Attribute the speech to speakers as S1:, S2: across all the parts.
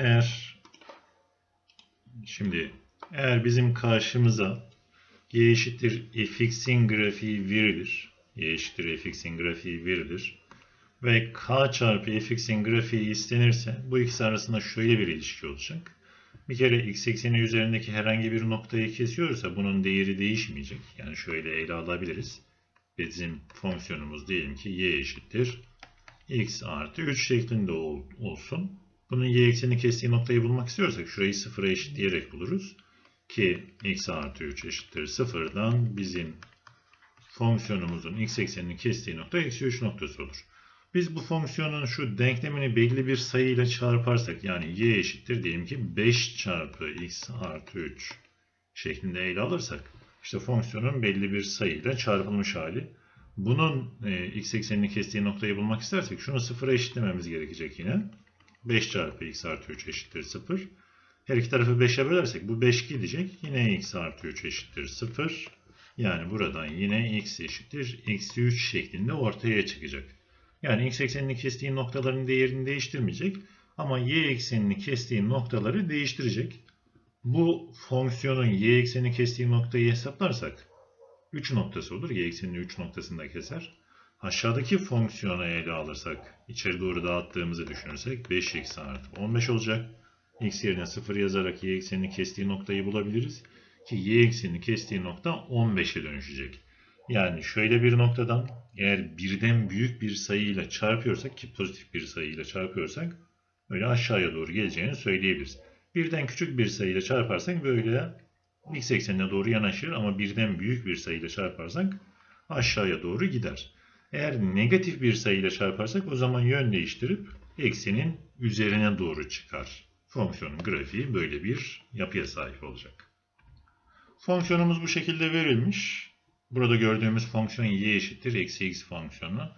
S1: Eğer şimdi eğer bizim karşımıza y eşittir fx'in grafiği verilir. y eşittir fx'in grafiği verilir. Ve k çarpı fx'in grafiği istenirse bu ikisi arasında şöyle bir ilişki olacak. Bir kere x ekseni üzerindeki herhangi bir noktayı kesiyorsa bunun değeri değişmeyecek. Yani şöyle ele alabiliriz. Bizim fonksiyonumuz diyelim ki y eşittir x artı 3 şeklinde ol- olsun. Bunun y ekseni kestiği noktayı bulmak istiyorsak şurayı sıfıra eşitleyerek buluruz. Ki x artı 3 eşittir sıfırdan bizim fonksiyonumuzun x eksenini kestiği nokta eksi 3 noktası olur. Biz bu fonksiyonun şu denklemini belli bir sayıyla çarparsak yani y eşittir diyelim ki 5 çarpı x artı 3 şeklinde ele alırsak işte fonksiyonun belli bir sayıyla çarpılmış hali. Bunun e, x eksenini kestiği noktayı bulmak istersek şunu sıfıra eşitlememiz gerekecek yine. 5 çarpı x artı 3 eşittir 0. Her iki tarafı 5'e bölersek bu 5 gidecek. Yine x artı 3 eşittir 0. Yani buradan yine x eşittir eksi 3 şeklinde ortaya çıkacak. Yani x eksenini kestiği noktaların değerini değiştirmeyecek. Ama y eksenini kestiği noktaları değiştirecek. Bu fonksiyonun y ekseni kestiği noktayı hesaplarsak 3 noktası olur. Y eksenini 3 noktasında keser. Aşağıdaki fonksiyonu ele alırsak, içeri doğru dağıttığımızı düşünürsek 5x artı 15 olacak. x yerine 0 yazarak y eksenini kestiği noktayı bulabiliriz. Ki y eksenini kestiği nokta 15'e dönüşecek. Yani şöyle bir noktadan eğer birden büyük bir sayıyla çarpıyorsak ki pozitif bir sayıyla çarpıyorsak böyle aşağıya doğru geleceğini söyleyebiliriz. Birden küçük bir sayıyla çarparsak böyle x eksenine doğru yanaşır ama birden büyük bir sayıyla çarparsak aşağıya doğru gider. Eğer negatif bir sayıyla çarparsak o zaman yön değiştirip eksenin üzerine doğru çıkar. Fonksiyonun grafiği böyle bir yapıya sahip olacak. Fonksiyonumuz bu şekilde verilmiş. Burada gördüğümüz fonksiyon y eşittir eksi x fonksiyonu.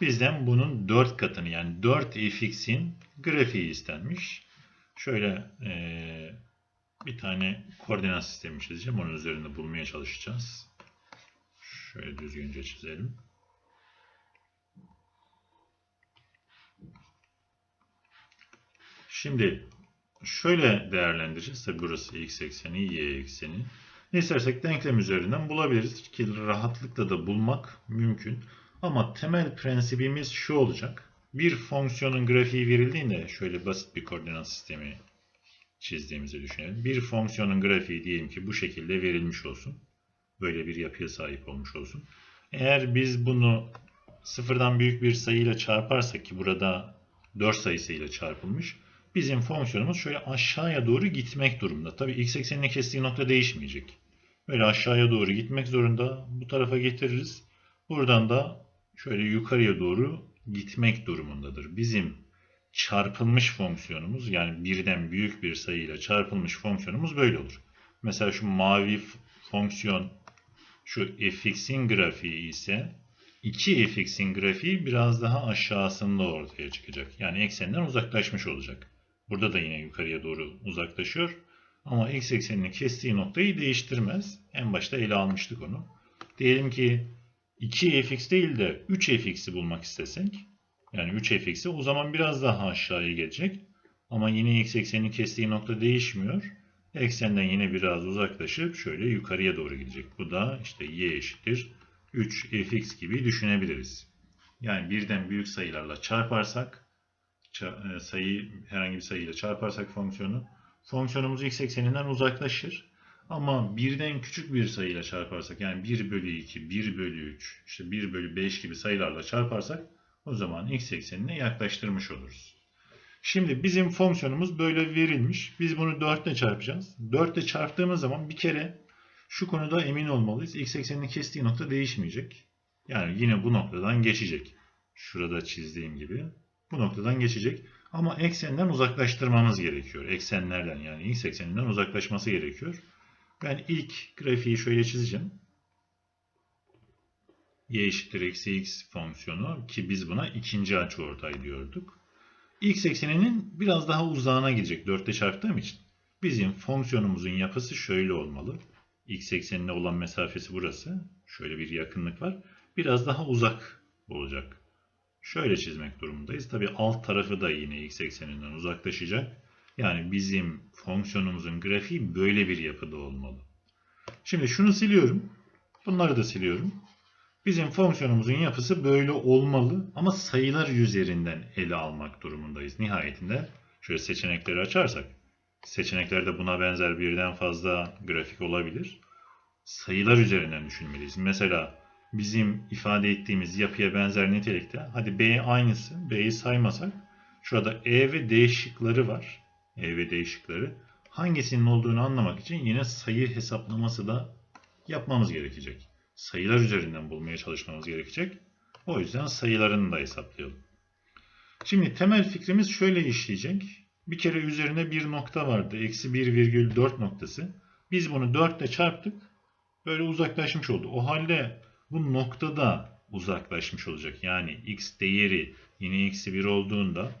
S1: Bizden bunun 4 katını yani 4 fx'in grafiği istenmiş. Şöyle eee, bir tane koordinat sistemi çizeceğim. Onun üzerinde bulmaya çalışacağız. Şöyle düzgünce çizelim. Şimdi şöyle değerlendireceğiz. Tabi burası x ekseni, y ekseni. Ne istersek denklem üzerinden bulabiliriz ki rahatlıkla da bulmak mümkün. Ama temel prensibimiz şu olacak. Bir fonksiyonun grafiği verildiğinde şöyle basit bir koordinat sistemi çizdiğimizi düşünelim. Bir fonksiyonun grafiği diyelim ki bu şekilde verilmiş olsun. Böyle bir yapıya sahip olmuş olsun. Eğer biz bunu sıfırdan büyük bir sayıyla çarparsak ki burada 4 sayısıyla çarpılmış. Bizim fonksiyonumuz şöyle aşağıya doğru gitmek durumunda. Tabii x eksenini kestiği nokta değişmeyecek. Böyle aşağıya doğru gitmek zorunda. Bu tarafa getiririz. Buradan da şöyle yukarıya doğru gitmek durumundadır. Bizim çarpılmış fonksiyonumuz yani birden büyük bir sayıyla çarpılmış fonksiyonumuz böyle olur. Mesela şu mavi fonksiyon şu fx'in grafiği ise 2 fx'in grafiği biraz daha aşağısında ortaya çıkacak. Yani eksenden uzaklaşmış olacak. Burada da yine yukarıya doğru uzaklaşıyor. Ama x eksenini kestiği noktayı değiştirmez. En başta ele almıştık onu. Diyelim ki 2 fx değil de 3 fx'i bulmak istesek yani 3 fx'i o zaman biraz daha aşağıya gelecek. Ama yine x eksenini kestiği nokta değişmiyor. Eksenden yine biraz uzaklaşıp şöyle yukarıya doğru gidecek. Bu da işte y eşittir 3 fx gibi düşünebiliriz. Yani birden büyük sayılarla çarparsak e, sayı herhangi bir sayıyla çarparsak fonksiyonu fonksiyonumuz x ekseninden uzaklaşır. Ama birden küçük bir sayıyla çarparsak yani 1 bölü 2, 1 bölü 3, işte 1 bölü 5 gibi sayılarla çarparsak o zaman x eksenine yaklaştırmış oluruz. Şimdi bizim fonksiyonumuz böyle verilmiş. Biz bunu 4 ile çarpacağız. 4 ile çarptığımız zaman bir kere şu konuda emin olmalıyız. X eksenini kestiği nokta değişmeyecek. Yani yine bu noktadan geçecek. Şurada çizdiğim gibi. Bu noktadan geçecek. Ama eksenden uzaklaştırmamız gerekiyor. Eksenlerden yani x ekseninden uzaklaşması gerekiyor. Ben ilk grafiği şöyle çizeceğim. y eşittir eksi x fonksiyonu ki biz buna ikinci açıortay diyorduk. x ekseninin biraz daha uzağına gidecek 4 ile çarptığım için. Bizim fonksiyonumuzun yapısı şöyle olmalı. x eksenine olan mesafesi burası. Şöyle bir yakınlık var. Biraz daha uzak olacak. Şöyle çizmek durumundayız. Tabi alt tarafı da yine x ekseninden uzaklaşacak. Yani bizim fonksiyonumuzun grafiği böyle bir yapıda olmalı. Şimdi şunu siliyorum. Bunları da siliyorum. Bizim fonksiyonumuzun yapısı böyle olmalı ama sayılar üzerinden ele almak durumundayız. Nihayetinde şöyle seçenekleri açarsak seçeneklerde buna benzer birden fazla grafik olabilir. Sayılar üzerinden düşünmeliyiz. Mesela bizim ifade ettiğimiz yapıya benzer nitelikte hadi B aynısı. B'yi saymasak şurada E ve D şıkları var. E ve D şıkları. Hangisinin olduğunu anlamak için yine sayı hesaplaması da yapmamız gerekecek. Sayılar üzerinden bulmaya çalışmamız gerekecek. O yüzden sayılarını da hesaplayalım. Şimdi temel fikrimiz şöyle işleyecek. Bir kere üzerine bir nokta vardı. Eksi 1,4 noktası. Biz bunu 4 ile çarptık. Böyle uzaklaşmış oldu. O halde bu noktada uzaklaşmış olacak. Yani x değeri yine eksi 1 olduğunda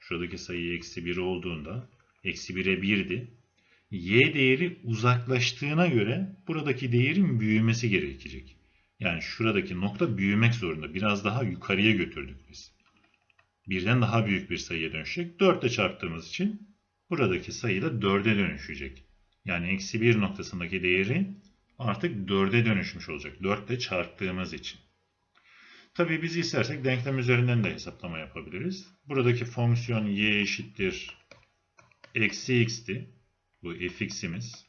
S1: şuradaki sayı eksi 1 olduğunda eksi 1'e 1'di. Y değeri uzaklaştığına göre buradaki değerin büyümesi gerekecek. Yani şuradaki nokta büyümek zorunda. Biraz daha yukarıya götürdük biz. Birden daha büyük bir sayıya dönüşecek. 4 ile çarptığımız için buradaki sayı da 4'e dönüşecek. Yani eksi 1 noktasındaki değeri artık 4'e dönüşmüş olacak. 4 ile çarptığımız için. Tabii biz istersek denklem üzerinden de hesaplama yapabiliriz. Buradaki fonksiyon y eşittir eksi x'ti. Bu fx'imiz.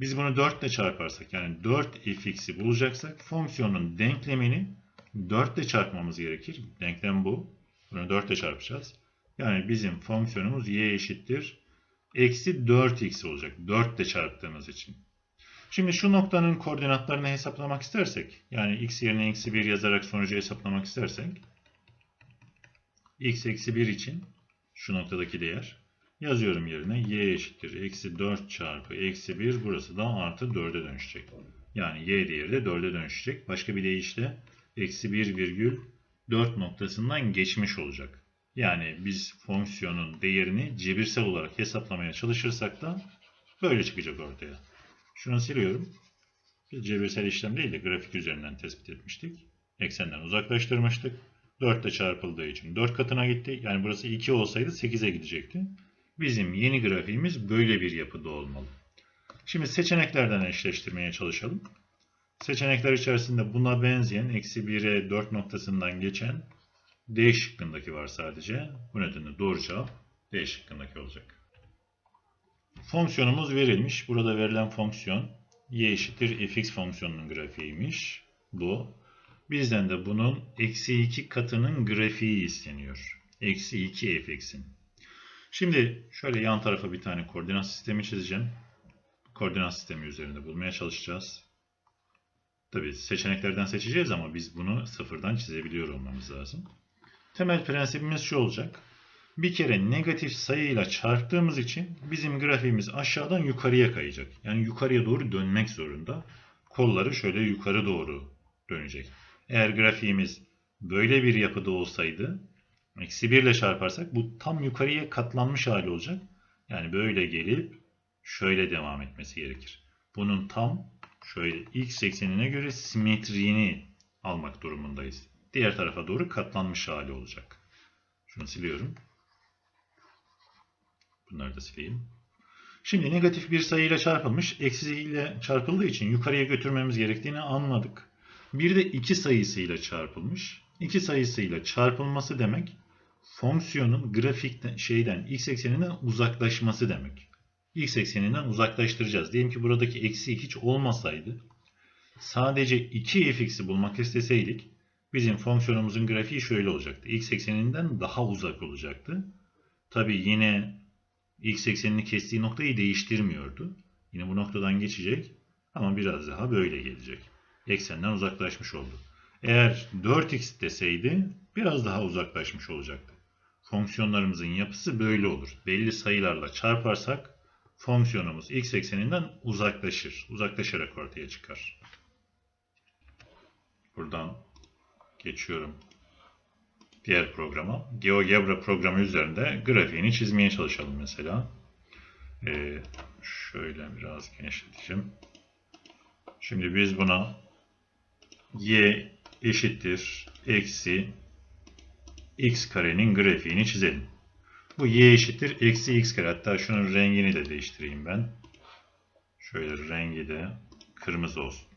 S1: Biz bunu 4 ile çarparsak yani 4 fx'i bulacaksak fonksiyonun denklemini 4 ile çarpmamız gerekir. Denklem bu. Bunu 4 ile çarpacağız. Yani bizim fonksiyonumuz y eşittir. Eksi 4x olacak. 4 ile çarptığımız için. Şimdi şu noktanın koordinatlarını hesaplamak istersek, yani x yerine eksi 1 yazarak sonucu hesaplamak istersek, x eksi 1 için şu noktadaki değer yazıyorum yerine y eşittir eksi 4 çarpı eksi 1 burası da artı 4'e dönüşecek. Yani y değeri de 4'e dönüşecek. Başka bir deyişle eksi 1 virgül 4 noktasından geçmiş olacak. Yani biz fonksiyonun değerini cebirsel olarak hesaplamaya çalışırsak da böyle çıkacak ortaya. Şunu siliyorum. Biz cebirsel işlem değil de grafik üzerinden tespit etmiştik. Eksenden uzaklaştırmıştık. 4 ile çarpıldığı için 4 katına gitti. Yani burası 2 olsaydı 8'e gidecekti. Bizim yeni grafiğimiz böyle bir yapıda olmalı. Şimdi seçeneklerden eşleştirmeye çalışalım. Seçenekler içerisinde buna benzeyen eksi 1'e 4 noktasından geçen D şıkkındaki var sadece. Bu nedenle doğru cevap D şıkkındaki olacak. Fonksiyonumuz verilmiş. Burada verilen fonksiyon y eşittir fx fonksiyonunun grafiğiymiş. Bu. Bizden de bunun eksi 2 katının grafiği isteniyor. Eksi 2 fx'in. Şimdi şöyle yan tarafa bir tane koordinat sistemi çizeceğim. Koordinat sistemi üzerinde bulmaya çalışacağız. Tabi seçeneklerden seçeceğiz ama biz bunu sıfırdan çizebiliyor olmamız lazım. Temel prensibimiz şu olacak. Bir kere negatif sayıyla çarptığımız için bizim grafiğimiz aşağıdan yukarıya kayacak. Yani yukarıya doğru dönmek zorunda. Kolları şöyle yukarı doğru dönecek. Eğer grafiğimiz böyle bir yapıda olsaydı eksi 1 ile çarparsak bu tam yukarıya katlanmış hali olacak. Yani böyle gelip şöyle devam etmesi gerekir. Bunun tam şöyle x eksenine göre simetriğini almak durumundayız. Diğer tarafa doğru katlanmış hali olacak. Şunu siliyorum. Bunları da sileyim. Şimdi negatif bir sayıyla çarpılmış, eksi ile çarpıldığı için yukarıya götürmemiz gerektiğini anladık. Bir de iki sayısıyla çarpılmış. İki sayısıyla çarpılması demek fonksiyonun grafikten şeyden x ekseninden uzaklaşması demek. X ekseninden uzaklaştıracağız. Diyelim ki buradaki eksi hiç olmasaydı sadece 2 fx'i bulmak isteseydik bizim fonksiyonumuzun grafiği şöyle olacaktı. X ekseninden daha uzak olacaktı. Tabi yine x eksenini kestiği noktayı değiştirmiyordu. Yine bu noktadan geçecek ama biraz daha böyle gelecek. Eksenden uzaklaşmış oldu. Eğer 4x deseydi biraz daha uzaklaşmış olacaktı. Fonksiyonlarımızın yapısı böyle olur. Belli sayılarla çarparsak fonksiyonumuz x ekseninden uzaklaşır. Uzaklaşarak ortaya çıkar. Buradan geçiyorum diğer programa. GeoGebra programı üzerinde grafiğini çizmeye çalışalım mesela. Ee, şöyle biraz genişleteceğim. Şimdi biz buna y eşittir eksi x karenin grafiğini çizelim. Bu y eşittir eksi x kare. Hatta şunun rengini de değiştireyim ben. Şöyle rengi de kırmızı olsun.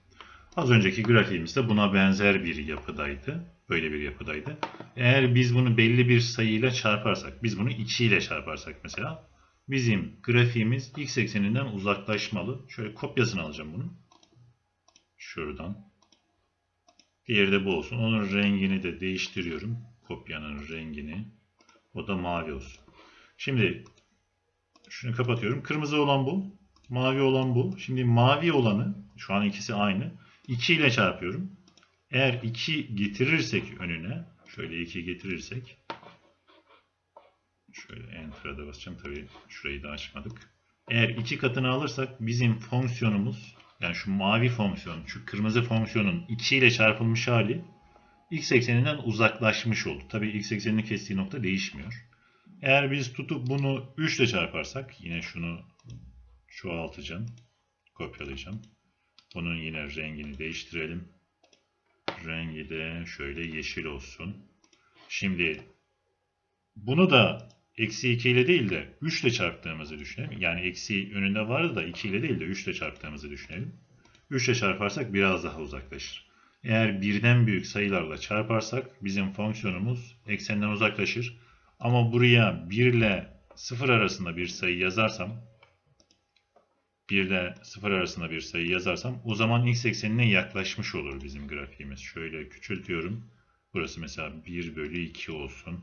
S1: Az önceki grafiğimiz de buna benzer bir yapıdaydı. Böyle bir yapıdaydı. Eğer biz bunu belli bir sayıyla çarparsak, biz bunu 2 ile çarparsak mesela, bizim grafiğimiz x ekseninden uzaklaşmalı. Şöyle kopyasını alacağım bunu. Şuradan. Diğeri de bu olsun. Onun rengini de değiştiriyorum. Kopyanın rengini. O da mavi olsun. Şimdi şunu kapatıyorum. Kırmızı olan bu. Mavi olan bu. Şimdi mavi olanı, şu an ikisi aynı. 2 ile çarpıyorum. Eğer 2 getirirsek önüne, şöyle 2 getirirsek, şöyle enter'a da basacağım. Tabii şurayı da açmadık. Eğer 2 katını alırsak bizim fonksiyonumuz, yani şu mavi fonksiyon, şu kırmızı fonksiyonun 2 ile çarpılmış hali x ekseninden uzaklaşmış oldu. Tabii x eksenini kestiği nokta değişmiyor. Eğer biz tutup bunu 3 ile çarparsak, yine şunu çoğaltacağım, kopyalayacağım. Bunun yine rengini değiştirelim. Rengi de şöyle yeşil olsun. Şimdi bunu da eksi 2 ile değil de 3 ile çarptığımızı düşünelim. Yani eksi önünde vardı da 2 ile değil de 3 ile çarptığımızı düşünelim. 3 ile çarparsak biraz daha uzaklaşır. Eğer birden büyük sayılarla çarparsak bizim fonksiyonumuz eksenden uzaklaşır. Ama buraya 1 ile 0 arasında bir sayı yazarsam 1 ile 0 arasında bir sayı yazarsam o zaman x eksenine yaklaşmış olur bizim grafiğimiz. Şöyle küçültüyorum. Burası mesela 1 bölü 2 olsun.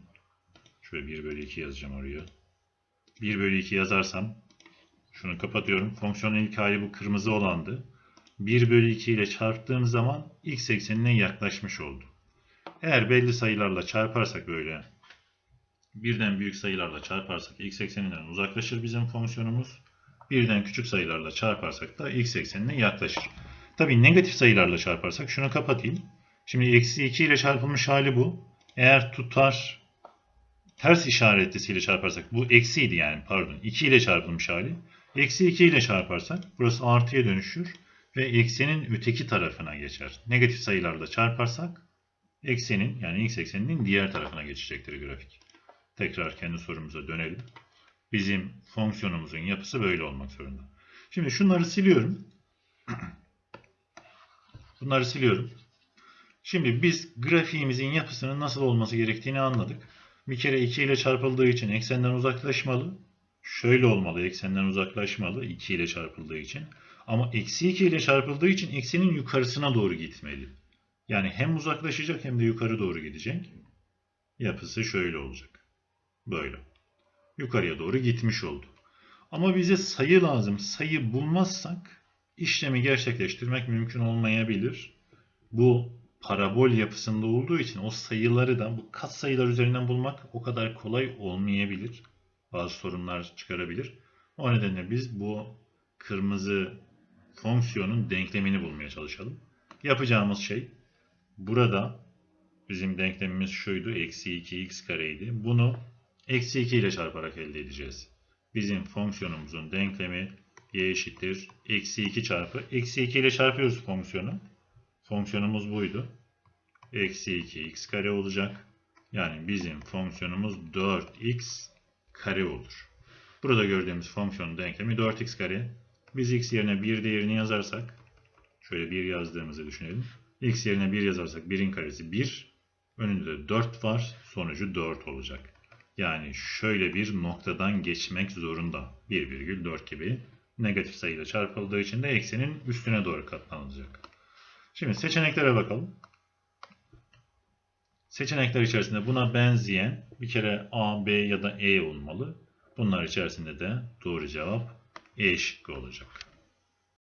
S1: Şöyle 1 bölü 2 yazacağım oraya. 1 bölü 2 yazarsam şunu kapatıyorum. Fonksiyonun ilk hali bu kırmızı olandı. 1 bölü 2 ile çarptığım zaman x eksenine yaklaşmış oldu. Eğer belli sayılarla çarparsak böyle birden büyük sayılarla çarparsak x ekseninden uzaklaşır bizim fonksiyonumuz. Birden küçük sayılarla çarparsak da x eksenine yaklaşır. Tabii negatif sayılarla çarparsak şunu kapatayım. Şimdi eksi 2 ile çarpılmış hali bu. Eğer tutar ters işaretlisiyle çarparsak bu eksiydi yani pardon 2 ile çarpılmış hali. Eksi 2 ile çarparsak burası artıya dönüşür ve eksenin öteki tarafına geçer. Negatif sayılarla çarparsak eksenin yani x ekseninin diğer tarafına geçecektir grafik. Tekrar kendi sorumuza dönelim. Bizim fonksiyonumuzun yapısı böyle olmak zorunda. Şimdi şunları siliyorum. Bunları siliyorum. Şimdi biz grafiğimizin yapısının nasıl olması gerektiğini anladık. Bir kere 2 ile çarpıldığı için eksenden uzaklaşmalı. Şöyle olmalı, eksenden uzaklaşmalı 2 ile çarpıldığı için. Ama eksi 2 ile çarpıldığı için eksenin yukarısına doğru gitmeli. Yani hem uzaklaşacak hem de yukarı doğru gidecek. Yapısı şöyle olacak. Böyle. Yukarıya doğru gitmiş oldu. Ama bize sayı lazım. Sayı bulmazsak işlemi gerçekleştirmek mümkün olmayabilir. Bu parabol yapısında olduğu için o sayıları da bu kat sayılar üzerinden bulmak o kadar kolay olmayabilir. Bazı sorunlar çıkarabilir. O nedenle biz bu kırmızı fonksiyonun denklemini bulmaya çalışalım. Yapacağımız şey burada bizim denklemimiz şuydu. Eksi 2x kareydi. Bunu eksi 2 ile çarparak elde edeceğiz. Bizim fonksiyonumuzun denklemi y eşittir. Eksi 2 çarpı. Eksi 2 ile çarpıyoruz fonksiyonu. Fonksiyonumuz buydu. Eksi 2x kare olacak. Yani bizim fonksiyonumuz 4x kare olur. Burada gördüğümüz fonksiyonun denklemi 4x kare. Biz x yerine 1 değerini yazarsak, şöyle 1 yazdığımızı düşünelim. x yerine 1 yazarsak 1'in karesi 1. Önünde de 4 var. Sonucu 4 olacak. Yani şöyle bir noktadan geçmek zorunda. 1,4 gibi negatif sayıyla çarpıldığı için de eksenin üstüne doğru katlanacak. Şimdi seçeneklere bakalım. Seçenekler içerisinde buna benzeyen bir kere A, B ya da E olmalı. Bunlar içerisinde de doğru cevap E şıkkı olacak.